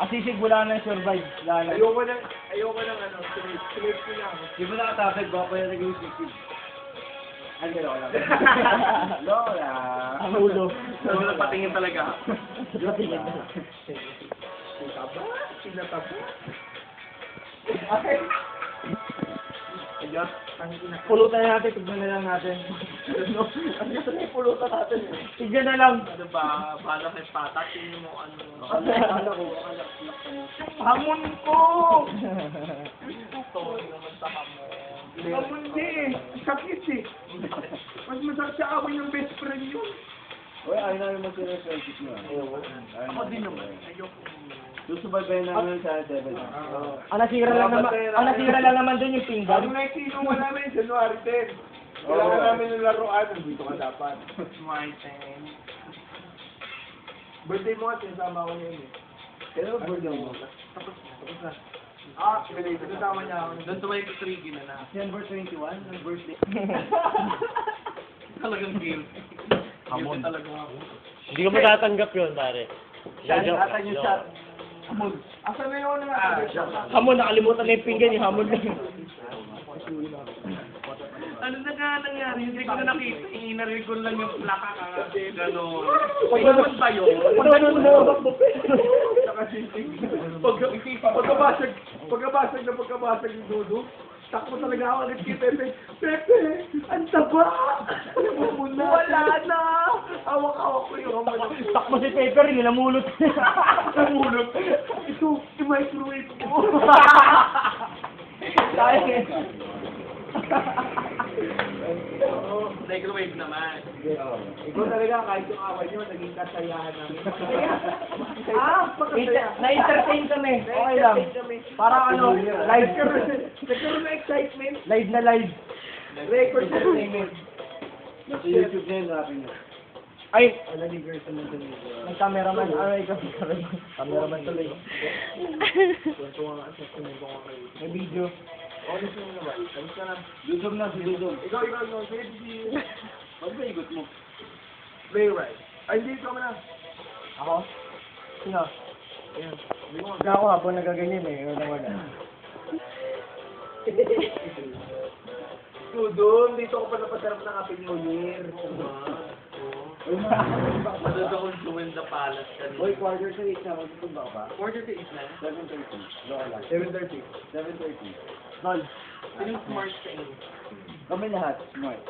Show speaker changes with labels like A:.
A: Asisig wala na survive. Lala.
B: Ayoko na, ayoko ng ano, straight, straight ko lang.
A: Di mo nakatapag ba pa yung naging sisig? Ay, lang. Lola. Ang ulo.
B: Wala patingin talaga.
A: Patingin.
B: Taba, sinataba.
A: Okay.
B: Ayos, ang ina.
A: Pulutan na natin, tignan na lang natin. Ano? Ang gusto na pulutan natin. Tignan na lang.
B: Ano ba, bala kay patatin mo, ano.
A: Akala ko. Hamon ko!
B: Ito, naman sa hamon.
C: Hamon di eh. Sakit eh. Mas masakit sa away ng best friend yun.
A: Uy, ayaw namin friendship nyo.
B: Ako din naman. Ayoko.
A: Susubaybayan namin sa Devil.
D: Ang nasira lang naman, ang nasira lang naman doon yung pinggan.
C: Ang nagsinuman namin, January 10. Kailangan
A: Oo.
C: namin ng laruan. Nandito ka dapat.
B: Martin.
C: Birthday mo nga, sinasama ko yun eh.
A: Kailan ba birthday mo?
B: Tapos, tapos na.
C: Ah, belated. Sinasama niya ako.
B: Doon tumay ko 3 na na.
A: December 21, ang birthday.
B: Talagang guilty.
A: Hamon.
B: Guilty talaga ako.
D: Hindi ko matatanggap yun, pare.
A: Siya, ata yung shot.
C: Hamon. Asa na yun nga?
B: Ah,
D: Hamon, nakalimutan na yung pinggan, yung hamon lang.
B: Nangyari? Hindi ko na nakita. Inarinig ko lang yung plaka ka. Gano'n.
D: Pag-
B: Gano'n ba yun?
C: Pagkabasag, pagkabasag na pagkabasag yung dudo, takbo talaga ako agad kay Pepe. Pepe, ang taba! Wala na! Awak-awak ko yung kamay.
D: takbo si Pepper, hindi namulot.
C: Namulot. Ito, i-microwave mo.
D: Kaya
B: Microwave naman.
C: Ikaw talaga, kahit yung away nyo, naging kasayahan namin.
D: Ah,
C: pakasaya.
D: na-entertain kami. Okay lang. Parang ano, live.
C: Nagkaroon na excitement.
D: Live na live.
C: Record entertainment.
A: Sa YouTube na yun, natin yun.
D: Ay,
A: Wala ni Gerson na dun.
D: nag-cameraman. Ano, ikaw, cameraman tuloy. May video.
C: Honest mo naman. Kamusta ka na?
A: Dudong na, si Dudong.
C: Ikaw, ikaw, ikaw. Sige,
A: mo?
C: Playwright. Ay, hindi ka na.
D: Ako? Sino?
C: Ayan.
D: Hindi ako habang nagaganyan eh. Wala wala.
C: Dudong, dito ko pa napatarap ng Happy New Year.
B: Madod akong the palace
A: Uy,
B: kanina.
A: quarter to eight na. Magtutong ba pa?
B: Quarter to eight na.
A: 7.30. Loka lang.
C: 7.30.
A: 7.30.
D: Lol.
B: Sinong smart sa inyo?
A: Kami lahat, smart.